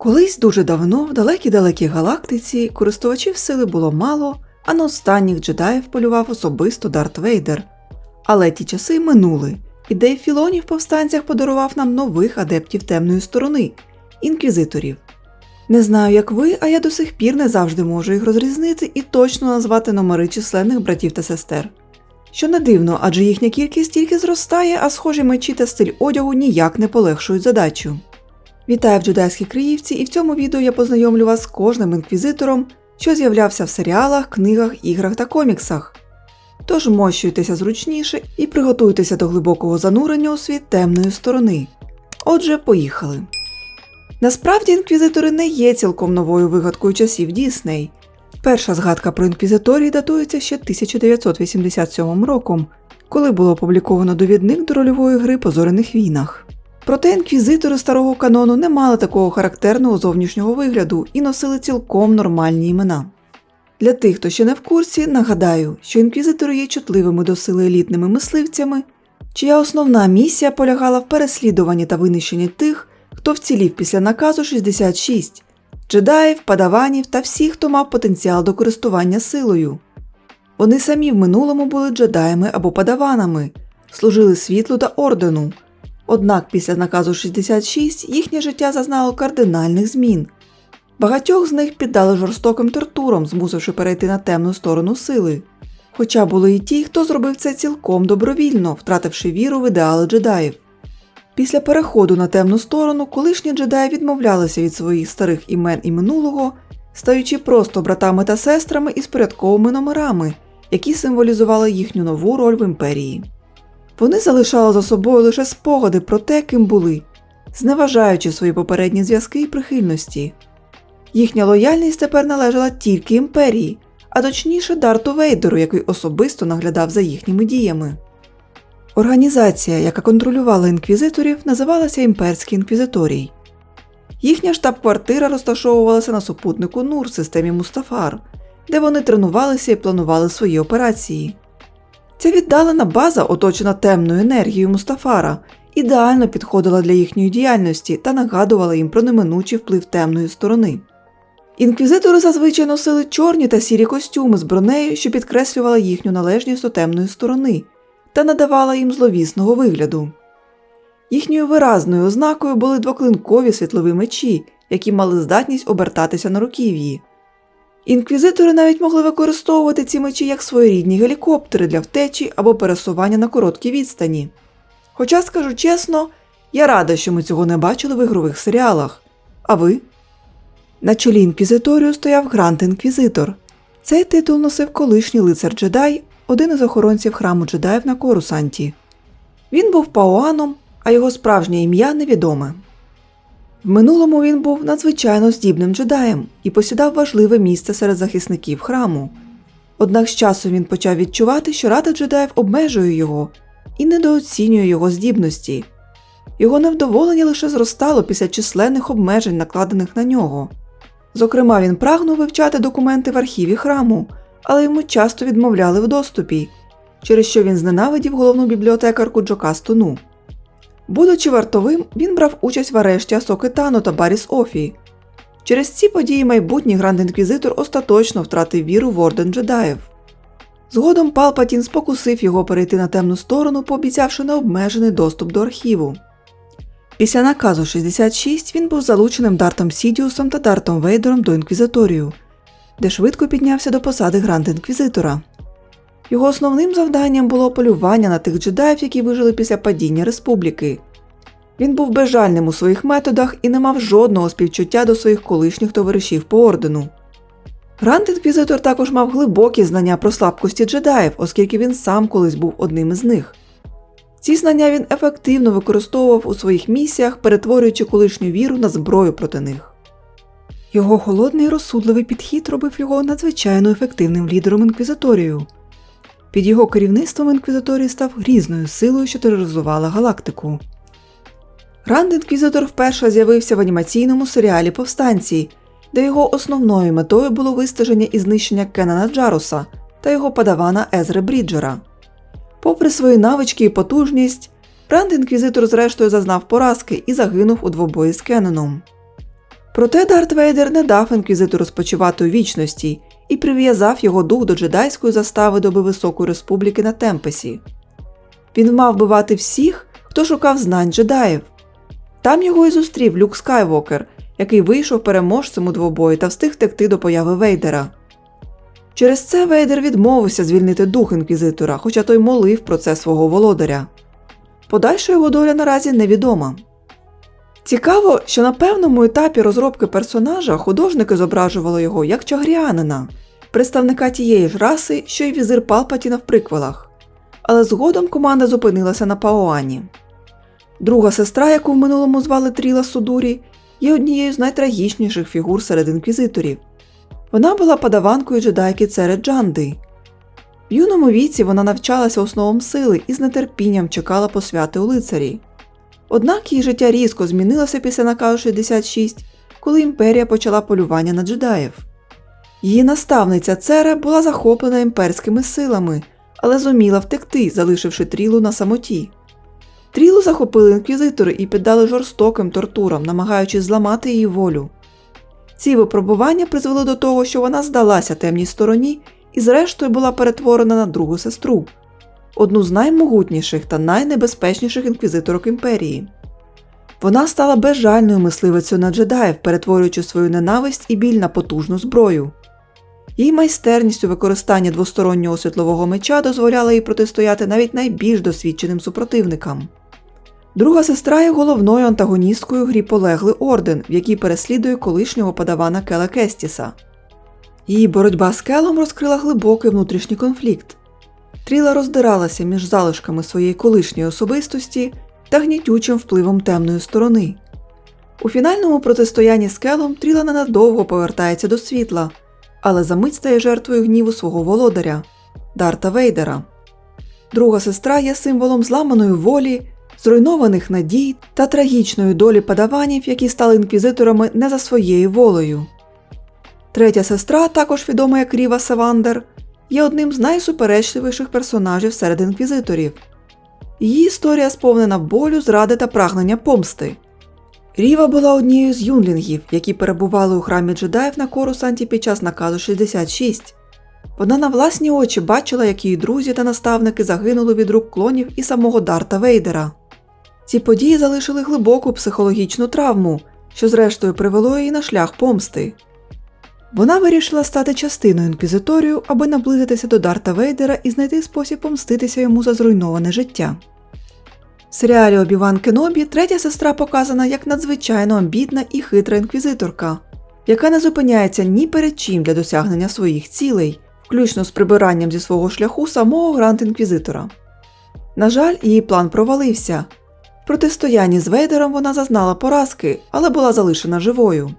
Колись дуже давно, в далекій-далекій галактиці, користувачів сили було мало, а на останніх джедаїв полював особисто Дарт Вейдер. Але ті часи минули, і Дейв Філоні в повстанцях подарував нам нових адептів темної сторони інквізиторів. Не знаю, як ви, а я до сих пір не завжди можу їх розрізнити і точно назвати номери численних братів та сестер. Що не дивно, адже їхня кількість тільки зростає, а схожі мечі та стиль одягу ніяк не полегшують задачу. Вітаю в джедайській Криївці, і в цьому відео я познайомлю вас з кожним інквізитором, що з'являвся в серіалах, книгах, іграх та коміксах. Тож мощуйтеся зручніше і приготуйтеся до глибокого занурення у світ темної сторони. Отже, поїхали. Насправді інквізитори не є цілком новою вигадкою часів Дісней. Перша згадка про інквізиторії датується ще 1987 роком, коли було опубліковано довідник до рольової гри по зоряних війнах. Проте інквізитори старого канону не мали такого характерного зовнішнього вигляду і носили цілком нормальні імена. Для тих, хто ще не в курсі, нагадаю, що інквізитори є чутливими до сили елітними мисливцями, чия основна місія полягала в переслідуванні та винищенні тих, хто вцілів після наказу 66 джедаїв, падаванів та всіх, хто мав потенціал до користування силою. Вони самі в минулому були джедаями або падаванами, служили світлу та ордену. Однак після наказу 66 їхнє життя зазнало кардинальних змін. Багатьох з них піддали жорстоким тортурам, змусивши перейти на темну сторону сили. Хоча були і ті, хто зробив це цілком добровільно, втративши віру в ідеали джедаїв. Після переходу на темну сторону колишні джедаї відмовлялися від своїх старих імен і минулого, стаючи просто братами та сестрами із порядковими номерами, які символізували їхню нову роль в імперії. Вони залишали за собою лише спогади про те, ким були, зневажаючи свої попередні зв'язки і прихильності. Їхня лояльність тепер належала тільки імперії, а точніше Дарту Вейдеру, який особисто наглядав за їхніми діями. Організація, яка контролювала інквізиторів, називалася Імперський інквізиторій. Їхня штаб-квартира розташовувалася на супутнику Нур в системі Мустафар, де вони тренувалися і планували свої операції. Ця віддалена база, оточена темною енергією Мустафара, ідеально підходила для їхньої діяльності та нагадувала їм про неминучий вплив темної сторони. Інквізитори зазвичай носили чорні та сірі костюми з бронею, що підкреслювала їхню належність до темної сторони та надавала їм зловісного вигляду. Їхньою виразною ознакою були двоклинкові світлові мечі, які мали здатність обертатися на руків'ї. Інквізитори навіть могли використовувати ці мечі як своєрідні гелікоптери для втечі або пересування на короткій відстані. Хоча, скажу чесно, я рада, що ми цього не бачили в ігрових серіалах. А ви? На чолі інквізиторію стояв Грант Інквізитор. Цей титул носив колишній лицар джедай, один із охоронців храму джедаїв на Корусанті. Він був пауаном, а його справжнє ім'я невідоме. В минулому він був надзвичайно здібним джедаєм і посідав важливе місце серед захисників храму. Однак з часом він почав відчувати, що рада джедаїв обмежує його і недооцінює його здібності. Його невдоволення лише зростало після численних обмежень, накладених на нього. Зокрема, він прагнув вивчати документи в архіві храму, але йому часто відмовляли в доступі, через що він зненавидів головну бібліотекарку Джокастуну. Будучи вартовим, він брав участь в арешті Асоки Тану та Баріс Офі. Через ці події майбутній гранд-інквізитор остаточно втратив віру в орден джедаїв. Згодом Палпатін спокусив його перейти на темну сторону, пообіцявши необмежений доступ до архіву. Після наказу 66 він був залученим Дартом Сідіусом та Дартом Вейдером до інквізиторію, де швидко піднявся до посади гранд-інквізитора. Його основним завданням було полювання на тих джедаїв, які вижили після падіння республіки. Він був безжальним у своїх методах і не мав жодного співчуття до своїх колишніх товаришів по ордену. Гранд-інквізитор також мав глибокі знання про слабкості джедаїв, оскільки він сам колись був одним із них. Ці знання він ефективно використовував у своїх місіях, перетворюючи колишню віру на зброю проти них. Його холодний розсудливий підхід робив його надзвичайно ефективним лідером інквізиторію. Під його керівництвом інквізиторій став грізною силою, що тероризувала галактику. Гранд інквізитор вперше з'явився в анімаційному серіалі Повстанці, де його основною метою було вистеження і знищення Кеннана Джаруса та його падавана Езри Бріджера. Попри свої навички і потужність, Гранд інквізитор зрештою зазнав поразки і загинув у двобої з Кенноном. Проте Дарт Вейдер не дав інквізитору спочивати у вічності і прив'язав його дух до джедайської застави доби Високої Республіки на Темпесі. Він мав вбивати всіх, хто шукав знань джедаїв. Там його і зустрів Люк Скайвокер, який вийшов переможцем у двобої та встиг втекти до появи Вейдера. Через це Вейдер відмовився звільнити дух інквізитора, хоча той молив про це свого володаря. Подальша його доля наразі невідома. Цікаво, що на певному етапі розробки персонажа художники зображували його як чагріанина, представника тієї ж раси, що й візир Палпатіна в приквелах. Але згодом команда зупинилася на Паоані. Друга сестра, яку в минулому звали Тріла Судурі, є однією з найтрагічніших фігур серед інквізиторів. Вона була падаванкою джедайки Цере Джанди. В юному віці вона навчалася основам сили і з нетерпінням чекала посвяти у лицарі. Однак її життя різко змінилося після наказу 66, коли імперія почала полювання на джедаїв. Її наставниця Цера була захоплена імперськими силами, але зуміла втекти, залишивши трілу на самоті. Трілу захопили інквізитори і піддали жорстоким тортурам, намагаючись зламати її волю. Ці випробування призвели до того, що вона здалася темній стороні і, зрештою, була перетворена на другу сестру, одну з наймогутніших та найнебезпечніших інквізиторок імперії. Вона стала безжальною мисливицею на джедаїв, перетворюючи свою ненависть і біль на потужну зброю. Її майстерність у використанні двостороннього світлового меча дозволяла їй протистояти навіть найбільш досвідченим супротивникам. Друга сестра є головною антагоністкою грі Полеглий Орден, в якій переслідує колишнього подавана Кела Кестіса. Її боротьба з Келом розкрила глибокий внутрішній конфлікт. Тріла роздиралася між залишками своєї колишньої особистості та гнітючим впливом темної сторони. У фінальному протистоянні з Келом Тріла ненадовго повертається до світла, але за мить стає жертвою гніву свого володаря Дарта Вейдера. Друга сестра є символом зламаної волі, зруйнованих надій та трагічної долі падаванів, які стали інквізиторами не за своєю волею. Третя сестра, також відома як Ріва Савандер, є одним з найсуперечливіших персонажів серед інквізиторів. Її історія сповнена болю, зради та прагнення помсти. Ріва була однією з юнлінгів, які перебували у храмі джедаїв на Корусанті під час наказу 66. Вона на власні очі бачила, як її друзі та наставники загинули від рук клонів і самого Дарта Вейдера. Ці події залишили глибоку психологічну травму, що зрештою привело її на шлях помсти. Вона вирішила стати частиною інквізиторію, аби наблизитися до Дарта Вейдера і знайти спосіб помститися йому за зруйноване життя. В серіалі Обіван Кенобі третя сестра показана як надзвичайно амбітна і хитра інквізиторка, яка не зупиняється ні перед чим для досягнення своїх цілей, включно з прибиранням зі свого шляху самого грант інквізитора. На жаль, її план провалився. В протистоянні з Вейдером вона зазнала поразки, але була залишена живою.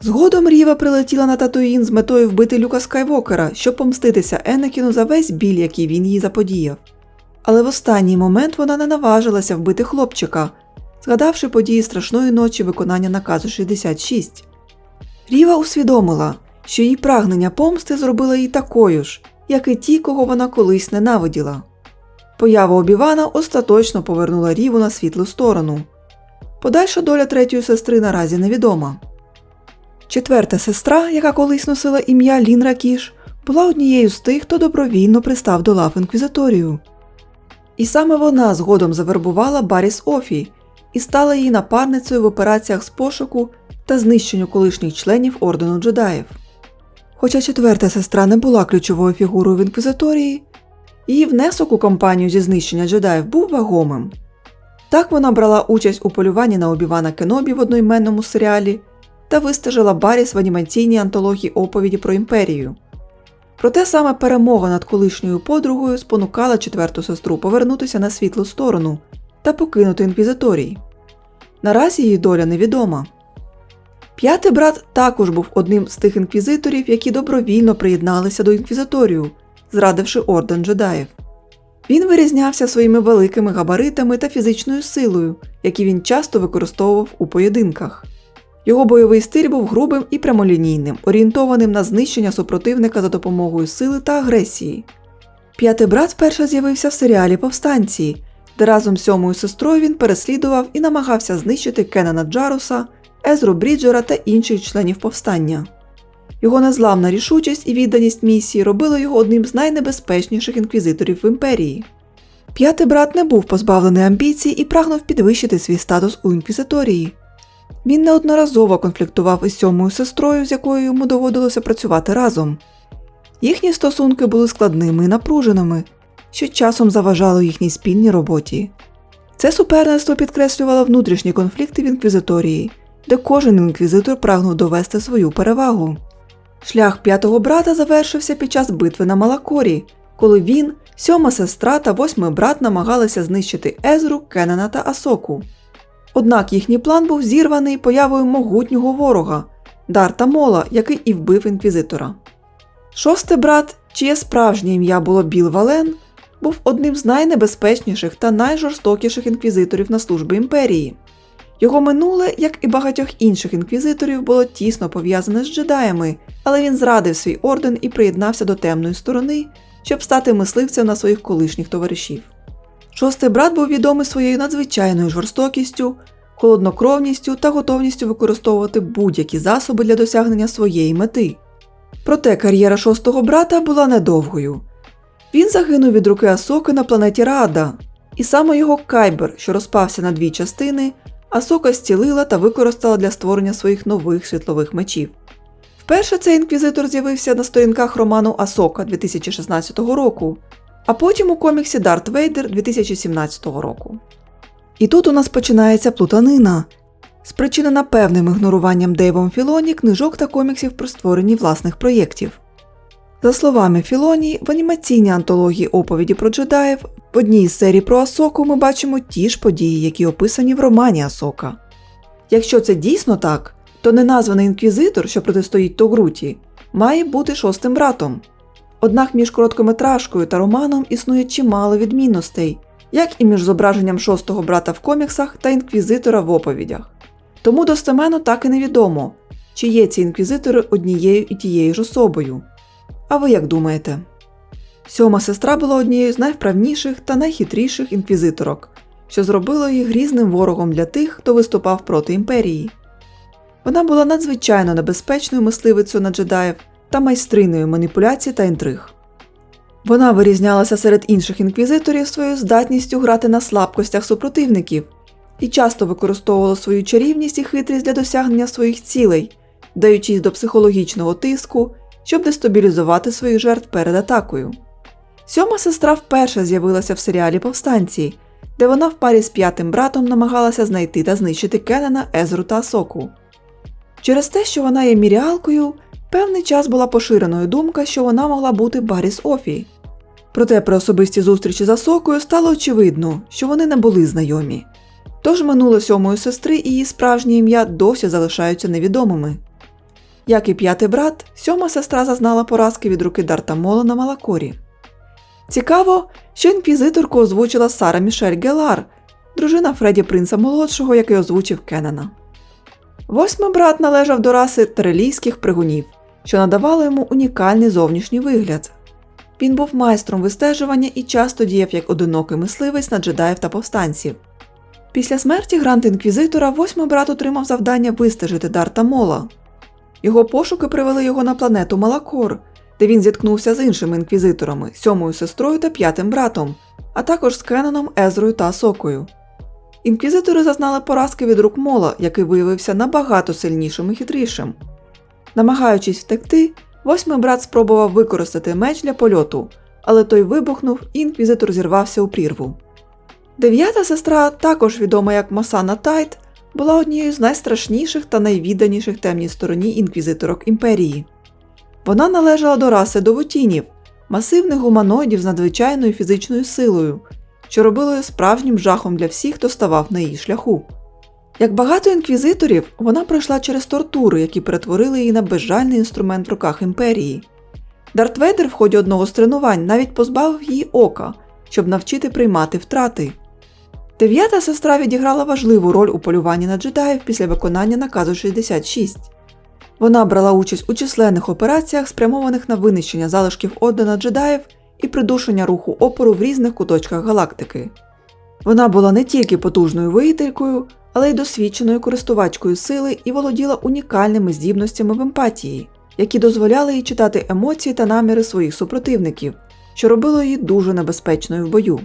Згодом Ріва прилетіла на Татуїн з метою вбити Люка Скайвокера, щоб помститися Енекіну за весь біль, який він їй заподіяв. Але в останній момент вона не наважилася вбити хлопчика, згадавши події страшної ночі виконання наказу 66. Ріва усвідомила, що її прагнення помсти зробило її такою ж, як і ті, кого вона колись ненавиділа. Поява Обівана остаточно повернула Ріву на світлу сторону. Подальша доля третьої сестри наразі невідома. Четверта сестра, яка колись носила ім'я Лін Ракіш, була однією з тих, хто добровільно пристав до лав інквізиторію. І саме вона згодом завербувала Баріс Офі і стала її напарницею в операціях з пошуку та знищенню колишніх членів ордену джедаїв. Хоча четверта сестра не була ключовою фігурою в інквізиторії, її внесок у кампанію зі знищення джедаїв був вагомим. Так вона брала участь у полюванні на Обівана Кенобі в одноіменному серіалі та вистежила Баріс в анімаційній антології оповіді про імперію. Проте саме перемога над колишньою подругою спонукала четверту сестру повернутися на світлу сторону та покинути інквізиторій. Наразі її доля невідома. П'ятий брат також був одним з тих інквізиторів, які добровільно приєдналися до інквізиторію, зрадивши орден джедаїв. Він вирізнявся своїми великими габаритами та фізичною силою, які він часто використовував у поєдинках. Його бойовий стиль був грубим і прямолінійним, орієнтованим на знищення супротивника за допомогою сили та агресії. П'ятий брат вперше з'явився в серіалі Повстанці, де разом з сьомою сестрою він переслідував і намагався знищити Кенана Джаруса, Езру Бріджера та інших членів повстання. Його незламна рішучість і відданість місії робили його одним з найнебезпечніших інквізиторів в імперії. П'ятий брат не був позбавлений амбіцій і прагнув підвищити свій статус у інквізиторії. Він неодноразово конфліктував із сьомою сестрою, з якою йому доводилося працювати разом. Їхні стосунки були складними і напруженими, що часом заважало їхній спільній роботі. Це суперництво підкреслювало внутрішні конфлікти в інквізиторії, де кожен інквізитор прагнув довести свою перевагу. Шлях п'ятого брата завершився під час битви на Малакорі, коли він, сьома сестра та восьмий брат намагалися знищити Езру, Кенена та Асоку. Однак їхній план був зірваний появою могутнього ворога Дарта Мола, який і вбив інквізитора. Шостий брат, чиє справжнє ім'я було Біл Вален, був одним з найнебезпечніших та найжорстокіших інквізиторів на службі імперії. Його минуле, як і багатьох інших інквізиторів, було тісно пов'язане з джедаями, але він зрадив свій орден і приєднався до темної сторони, щоб стати мисливцем на своїх колишніх товаришів. Шостий брат був відомий своєю надзвичайною жорстокістю, холоднокровністю та готовністю використовувати будь-які засоби для досягнення своєї мети. Проте кар'єра шостого брата була недовгою. Він загинув від руки Асоки на планеті Раада, і саме його кайбер, що розпався на дві частини, Асока зцілила та використала для створення своїх нових світлових мечів. Вперше цей інквізитор з'явився на сторінках роману Асока 2016 року, а потім у коміксі Дарт Вейдер 2017 року. І тут у нас починається плутанина, спричинена певним ігноруванням Дейвом Філоні книжок та коміксів про створення власних проєктів. За словами Філоні, в анімаційній антології оповіді про джедаїв в одній з серій про Асоку ми бачимо ті ж події, які описані в романі Асока. Якщо це дійсно так, то неназваний інквізитор, що протистоїть Тогруті, має бути шостим братом. Однак між короткометражкою та романом існує чимало відмінностей, як і між зображенням шостого брата в коміксах та інквізитора в оповідях. Тому достеменно так і невідомо, чи є ці інквізитори однією і тією ж особою. А ви як думаєте? Сьома сестра була однією з найвправніших та найхитріших інквізиторок, що зробило її грізним ворогом для тих, хто виступав проти імперії. Вона була надзвичайно небезпечною мисливицею на джедаїв та майстриною маніпуляцій та інтриг. Вона вирізнялася серед інших інквізиторів своєю здатністю грати на слабкостях супротивників і часто використовувала свою чарівність і хитрість для досягнення своїх цілей, даючись до психологічного тиску, щоб дестабілізувати своїх жертв перед атакою. Сьома сестра вперше з'явилася в серіалі Повстанці, де вона в парі з п'ятим братом намагалася знайти та знищити Кеннена, Езру та Асоку. Через те, що вона є міріалкою, певний час була поширеною думка, що вона могла бути Баріс Офі. Проте при особистій зустрічі з Асокою стало очевидно, що вони не були знайомі. Тож минуле сьомої сестри і її справжнє ім'я досі залишаються невідомими. Як і п'ятий брат, сьома сестра зазнала поразки від руки Дарта Мола на Малакорі. Цікаво, що інквізиторку озвучила Сара Мішель Гелар, дружина Фредді Принца Молодшого, який озвучив Кеннена. Восьмий брат належав до раси терелійських пригунів, що надавало йому унікальний зовнішній вигляд. Він був майстром вистежування і часто діяв як одинокий мисливець на джедаїв та повстанців. Після смерті грант інквізитора восьмий брат отримав завдання вистежити Дарта Мола. Його пошуки привели його на планету Малакор, де він зіткнувся з іншими інквізиторами, сьомою сестрою та п'ятим братом, а також з Кеноном, Езрою та Сокою. Інквізитори зазнали поразки від рук Мола, який виявився набагато сильнішим і хитрішим. Намагаючись втекти, восьмий брат спробував використати меч для польоту, але той вибухнув і інквізитор зірвався у прірву. Дев'ята сестра, також відома як Масана Тайт, була однією з найстрашніших та найвідданіших темній стороні інквізиторок імперії. Вона належала до раси довутінів, масивних гуманоїдів з надзвичайною фізичною силою, що робило її справжнім жахом для всіх, хто ставав на її шляху. Як багато інквізиторів, вона пройшла через тортури, які перетворили її на безжальний інструмент в руках імперії. Дарт Вейдер в ході одного з тренувань навіть позбавив її ока, щоб навчити приймати втрати. Дев'ята сестра відіграла важливу роль у полюванні на джедаїв після виконання наказу 66. Вона брала участь у численних операціях, спрямованих на винищення залишків ордена джедаїв і придушення руху опору в різних куточках галактики. Вона була не тільки потужною воїтелькою, але й досвідченою користувачкою сили і володіла унікальними здібностями в емпатії, які дозволяли їй читати емоції та наміри своїх супротивників, що робило її дуже небезпечною в бою.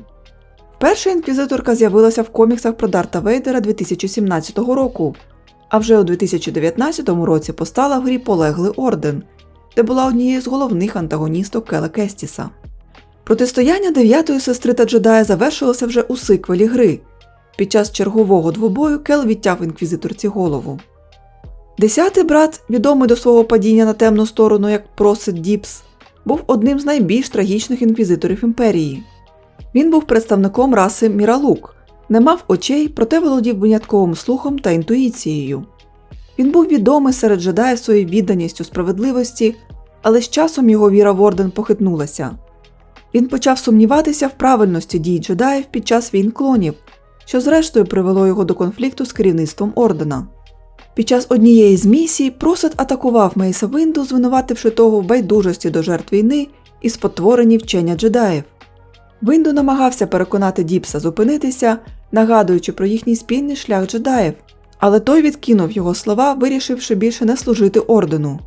Перша інквізиторка з'явилася в коміксах про Дарта Вейдера 2017 року, а вже у 2019 році постала в грі Полеглий Орден, де була однією з головних антагоністок Кела Кестіса. Протистояння дев'ятої сестри та джедая завершилося вже у сиквелі гри. Під час чергового двобою Кел відтяв інквізиторці голову. Десятий брат, відомий до свого падіння на темну сторону як Просит Діпс, був одним з найбільш трагічних інквізиторів імперії. Він був представником раси Міралук, не мав очей, проте володів винятковим слухом та інтуїцією. Він був відомий серед джедаїв своєю відданістю справедливості, але з часом його віра в орден похитнулася. Він почав сумніватися в правильності дій джедаїв під час війн клонів, що зрештою привело його до конфлікту з керівництвом ордена. Під час однієї з місій Просет атакував Мейса Винду, звинувативши того в байдужості до жертв війни і спотворенні вчення джедаїв. Винду намагався переконати Діпса зупинитися, нагадуючи про їхній спільний шлях джедаїв, але той відкинув його слова, вирішивши більше не служити ордену.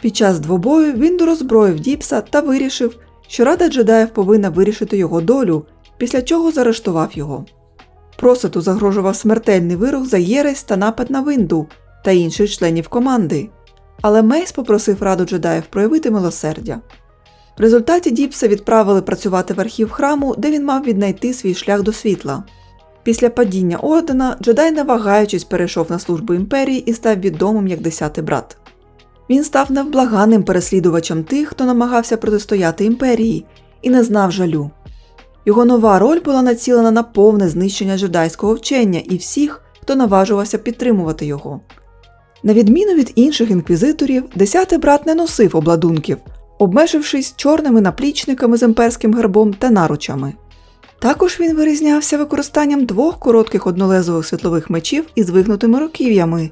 Під час двобою Вінду роззброїв Діпса та вирішив, що Рада джедаїв повинна вирішити його долю, після чого заарештував його. Просету загрожував смертельний вирок за єресь та напад на Винду та інших членів команди, але Мейс попросив Раду джедаїв проявити милосердя. В результаті Діпса відправили працювати в архів храму, де він мав віднайти свій шлях до світла. Після падіння ордена джедай, не вагаючись, перейшов на службу імперії і став відомим як десятий брат. Він став невблаганним переслідувачем тих, хто намагався протистояти імперії, і не знав жалю. Його нова роль була націлена на повне знищення джедайського вчення і всіх, хто наважувався підтримувати його. На відміну від інших інквізиторів, десятий брат не носив обладунків, обмежившись чорними наплічниками з імперським гербом та наручами. Також він вирізнявся використанням двох коротких однолезових світлових мечів із вигнутими руків'ями,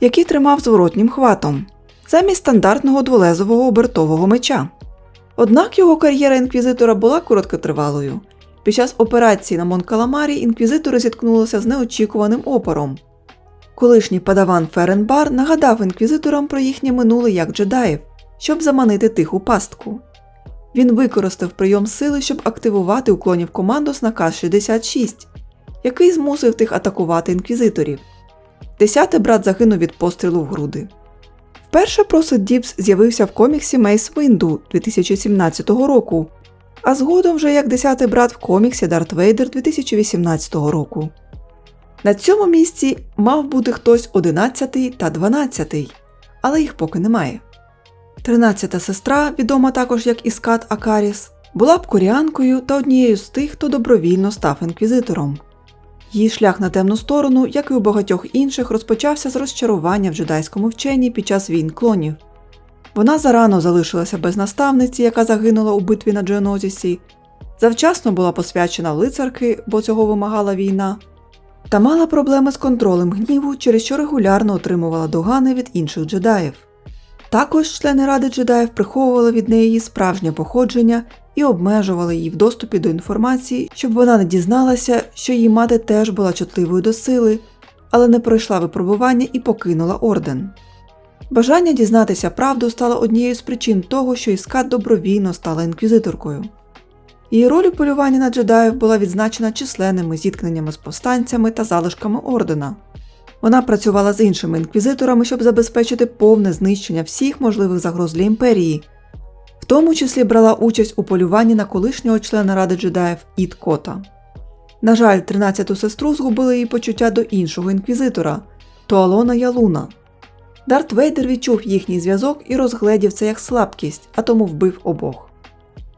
які тримав зворотнім хватом, замість стандартного дволезового обертового меча. Однак його кар'єра інквізитора була короткотривалою. Під час операції на Монкаламарі інквізитори зіткнулися з неочікуваним опором. Колишній падаван Ференбар нагадав інквізиторам про їхнє минуле як джедаїв, щоб заманити тиху пастку. Він використав прийом сили, щоб активувати у клонів командос наказ 66, який змусив тих атакувати інквізиторів. Десятий брат загинув від пострілу в груди. Вперше Просит Діпс з'явився в коміксі Мейс Винду 2017 року, а згодом вже як десятий брат в коміксі Дарт Вейдер 2018 року. На цьому місці мав бути хтось 11 та 12, але їх поки немає. Тринадцята сестра, відома також як Іскат Акаріс, була б коріанкою та однією з тих, хто добровільно став інквізитором. Її шлях на темну сторону, як і у багатьох інших, розпочався з розчарування в джедайському вченні під час війн клонів. Вона зарано залишилася без наставниці, яка загинула у битві на Джеонозісі, завчасно була посвячена лицарки, бо цього вимагала війна, та мала проблеми з контролем гніву, через що регулярно отримувала догани від інших джедаїв. Також члени Ради джедаїв приховували від неї справжнє походження і обмежували її в доступі до інформації, щоб вона не дізналася, що її мати теж була чутливою до сили, але не пройшла випробування і покинула орден. Бажання дізнатися правду стало однією з причин того, що Іскат добровільно стала інквізиторкою. Її роль у полюванні на джедаїв була відзначена численними зіткненнями з повстанцями та залишками ордена. Вона працювала з іншими інквізиторами, щоб забезпечити повне знищення всіх можливих загроз для імперії, в тому числі брала участь у полюванні на колишнього члена Ради джедаїв Іт Кота. На жаль, 13-ту сестру згубили її почуття до іншого інквізитора Туалона Ялуна. Дарт Вейдер відчув їхній зв'язок і розгледів це як слабкість, а тому вбив обох.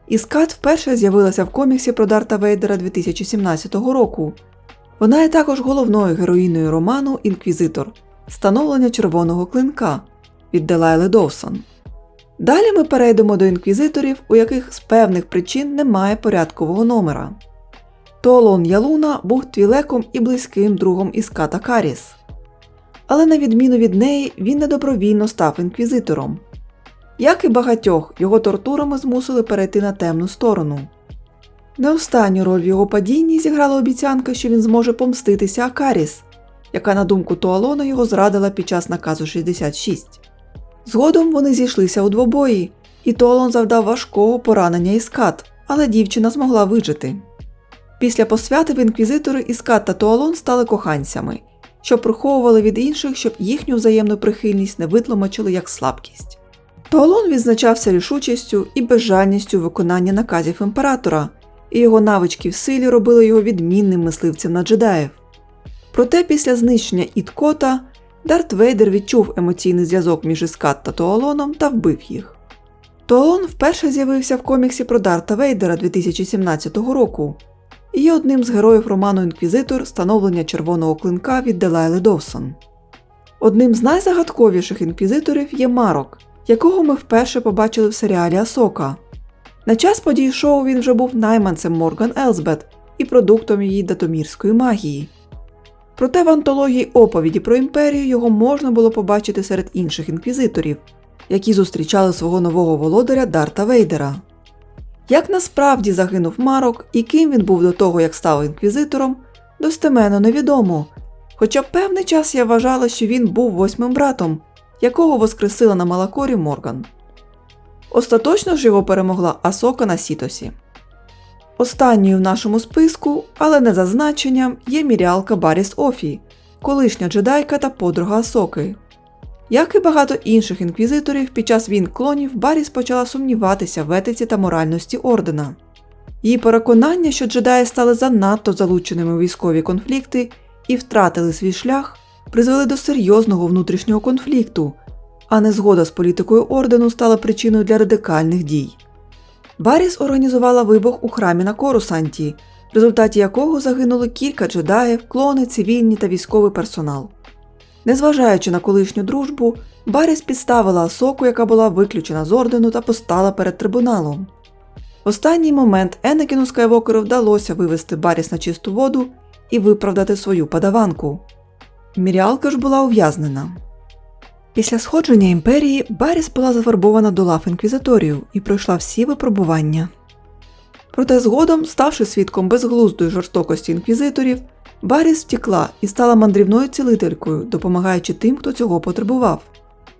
Іскат вперше з'явилася в коміксі про Дарта Вейдера 2017 року. Вона є також головною героїною роману Інквізитор Становлення червоного клинка від Делайли Довсон. Далі ми перейдемо до інквізиторів, у яких з певних причин немає порядкового номера. Толон Ялуна був твілеком і близьким другом Іската Каріс. Але на відміну від неї, він недобровільно став інквізитором. Як і багатьох, його тортурами змусили перейти на темну сторону. Не останню роль в його падінні зіграла обіцянка, що він зможе помститися Акаріс, яка, на думку Туалона, його зрадила під час наказу 66. Згодом вони зійшлися у двобої, і Туалон завдав важкого поранення Іскат, але дівчина змогла вижити. Після посвяти в інквізитори Іскат та Туалон стали коханцями, що приховували від інших, щоб їхню взаємну прихильність не витлумачили як слабкість. Туалон відзначався рішучістю і безжальністю виконання наказів імператора, і його навички в силі робили його відмінним мисливцем на джедаїв. Проте після знищення Іткота Дарт Вейдер відчув емоційний зв'язок між Іскат та Туалоном та вбив їх. Туалон вперше з'явився в коміксі про Дарта Вейдера 2017 року і є одним з героїв роману Інквізитор становлення червоного клинка від Делайли Довсон. Одним з найзагадковіших інквізиторів є Марок, якого ми вперше побачили в серіалі Асока. На час подій шоу він вже був найманцем Морган Елзбет і продуктом її датомірської магії. Проте в антології оповіді про імперію його можна було побачити серед інших інквізиторів, які зустрічали свого нового володаря Дарта Вейдера. Як насправді загинув Марок і ким він був до того, як став інквізитором, достеменно невідомо. Хоча певний час я вважала, що він був восьмим братом, якого воскресила на Малакорі Морган. Остаточно ж його перемогла Асока на Сітосі. Останньою в нашому списку, але не за значенням, є мірялка Баріс Офі, колишня джедайка та подруга Асоки. Як і багато інших інквізиторів, під час війн клонів Баріс почала сумніватися в етиці та моральності ордена. Її переконання, що джедаї стали занадто залученими у військові конфлікти і втратили свій шлях, призвели до серйозного внутрішнього конфлікту, а незгода з політикою ордену стала причиною для радикальних дій. Баріс організувала вибух у храмі на Корусанті, в результаті якого загинули кілька джедаїв, клони, цивільні та військовий персонал. Незважаючи на колишню дружбу, Баріс підставила Асоку, яка була виключена з ордену та постала перед трибуналом. В останній момент Енекіну Скайвокеру вдалося вивести Баріс на чисту воду і виправдати свою падаванку. Міріалка ж була ув'язнена. Після сходження імперії Баріс була зафарбована до лав інквізиторію і пройшла всі випробування. Проте згодом, ставши свідком безглуздої жорстокості інквізиторів, Баріс втікла і стала мандрівною цілителькою, допомагаючи тим, хто цього потребував.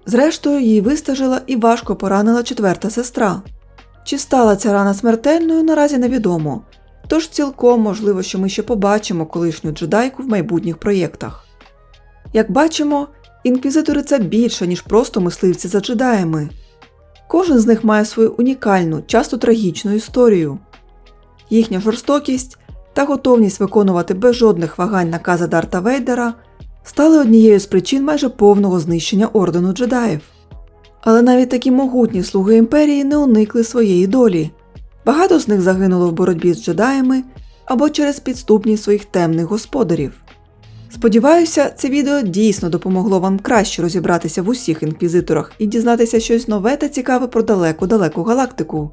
Зрештою, її вистажила і важко поранила четверта сестра. Чи стала ця рана смертельною, наразі невідомо, тож цілком можливо, що ми ще побачимо колишню джедайку в майбутніх проєктах. Як бачимо, інквізитори це більше, ніж просто мисливці за джедаями. Кожен з них має свою унікальну, часто трагічну історію. Їхня жорстокість та готовність виконувати без жодних вагань накази Дарта Вейдера стали однією з причин майже повного знищення ордену джедаїв. Але навіть такі могутні слуги імперії не уникли своєї долі. Багато з них загинуло в боротьбі з джедаями або через підступність своїх темних господарів. Сподіваюся, це відео дійсно допомогло вам краще розібратися в усіх інквізиторах і дізнатися щось нове та цікаве про далеку-далеку галактику.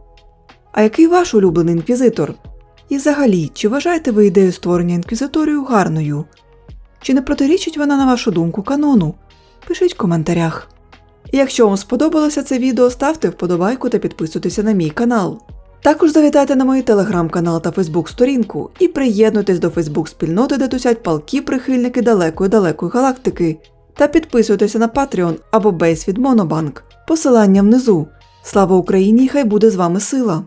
А який ваш улюблений інквізитор? І взагалі, чи вважаєте ви ідею створення інквізиторію гарною? Чи не протирічить вона, на вашу думку, канону? Пишіть в коментарях. І якщо вам сподобалося це відео, ставте вподобайку та підписуйтеся на мій канал. Також завітайте на мої телеграм-канал та фейсбук-сторінку і приєднуйтесь до фейсбук-спільноти, де тусять палки прихильники далекої далекої галактики. Та підписуйтеся на Patreon або Бейс від Монобанк. Посилання внизу. Слава Україні! Хай буде з вами сила!